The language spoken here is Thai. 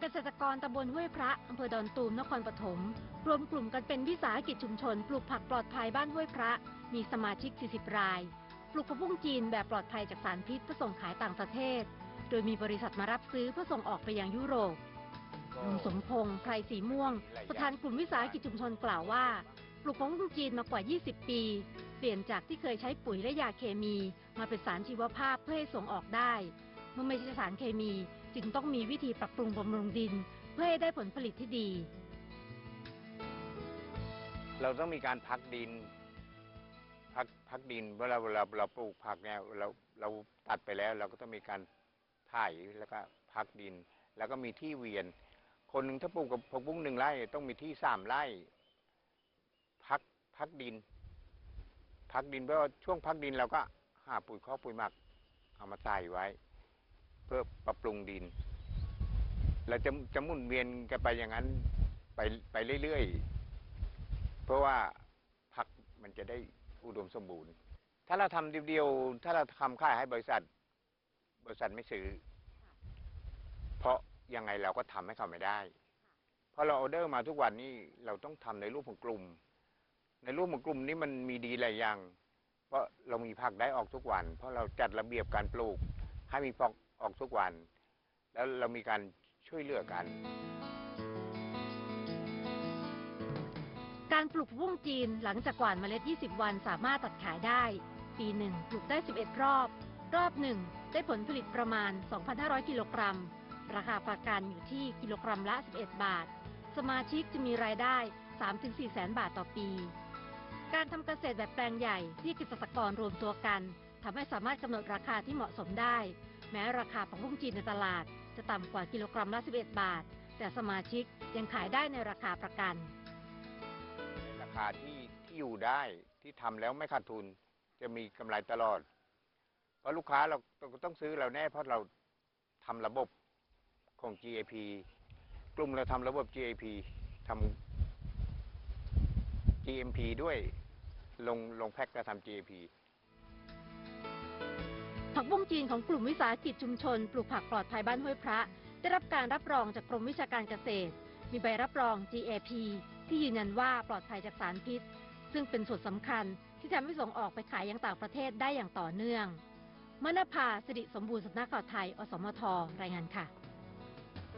เกษตรกรตำบลห้วยพระอำเภอดอนตูมนครปฐมรวมกลุ่มกันเป็นวิสาหกิจชุมชน ปลูกผักปลอดภัยบ้านห้วยพระ มีสมาชิก 40 ราย ปลูกผักบุ้งจีนแบบปลอดภัยจากสารพิษเพื่อส่งขายต่างประเทศ โดยมีบริษัทมารับซื้อเพื่อส่งออกไปยังยุโรปลุงสมพงษ์ไพรสีม่วง ประธานกลุ่มวิสาหกิจชุมชนกล่าวว่า ปลูกผักบุ้งจีนมากว่า 20 ปี เปลี่ยนจากที่เคยใช้ปุ๋ยและยาเคมี มาเป็นสารชีวภาพเพื่อให้ส่งออกได้เมื่อไม่ใช่สารเคมี จึงต้องมีวิธีปรับปรุงบำรุงดิน เพื่อให้ได้ผลผลิตที่ดี เราต้องมีการพักดิน พักพักดินเวลาเราเราปลูกผักเนี่ยเราเราตัดไปแล้ว เราก็ต้องมีการไถ่แล้วก็พักดิน แล้วก็มีที่เวียน คนหนึ่งถ้าปลูกกับผักบุ้งหนึ่งไร่ต้องมีที่สามไร่ พักพักดิน พักดินเพราะว่าช่วงพักดินเราก็หาปุ๋ยคอกปุ๋ยหมักเอามาใส่ไว้ เพื่อปรับปรุงดิน เราจะจะมุ่นเวียนกันไปอย่างนั้นไปไปเรื่อยๆ เพราะว่าผักมันจะได้อุดมสมบูรณ์ ถ้าเราทำเดียวๆ ถ้าเราทำค่ายให้บริษัท บริษัทไม่ซื้อ เพราะยังไงเราก็ทำให้เขาไม่ได้ เพราะเราออเดอร์มาทุกวันนี้เราต้องทำในรูปของกลุ่ม ในรูปของกลุ่มนี้มันมีดีหลายอย่าง เพราะเรามีผักได้ออกทุกวัน เพราะเราจัดระเบียบการปลูกให้มีผัก ออกทุกวัน แล้วเรามีการช่วยเหลือกัน การปลูกผักบุ้งจีนหลังจากหว่านเมล็ด 20 วันสามารถตัดขายได้ ปีหนึ่งปลูกได้ 11 รอบ รอบหนึ่งได้ผลผลิตประมาณ 2,500 กิโลกรัม ราคาประกันอยู่ที่กิโลกรัมละ 11 บาท สมาชิกจะมีรายได้ 3-4 แสนบาทต่อปี การทำเกษตรแบบแปลงใหญ่ที่เกษตรกรรวมตัวกันทำให้สามารถกำหนดราคาที่เหมาะสมได้ แม้ราคาผักบุ้งจีนในตลาด จะต่ำกว่ากิโลกรัมละ 11 บาท แต่สมาชิกยังขายได้ในราคาประกัน ราคาที่ที่อยู่ได้ที่ทำแล้วไม่ขาดทุนจะมีกำไรตลอด เพราะลูกค้าเราต้องต้องซื้อเราแน่เพราะเราทำระบบของ GAP กลุ่มเราทำระบบ GAP ทำ GMP ด้วยลงลงแพ็คก็ทำ GAP ผักบุ้งจีนของกลุ่มวิสาหกิจชุมชน ปลูกผักปลอดภัยบ้านห้วยพระ ได้รับการรับรองจากกรมวิชาการเกษตร มีใบรับรอง GAP ที่ยืนยันว่าปลอดภัยจากสารพิษ ซึ่งเป็นส่วนสำคัญที่ทำให้ส่งออกไปขายยังต่างประเทศได้อย่างต่อเนื่องมณภาสิริสมบูรณ์สำนักข่าวไทย อสมท รายงานค่ะ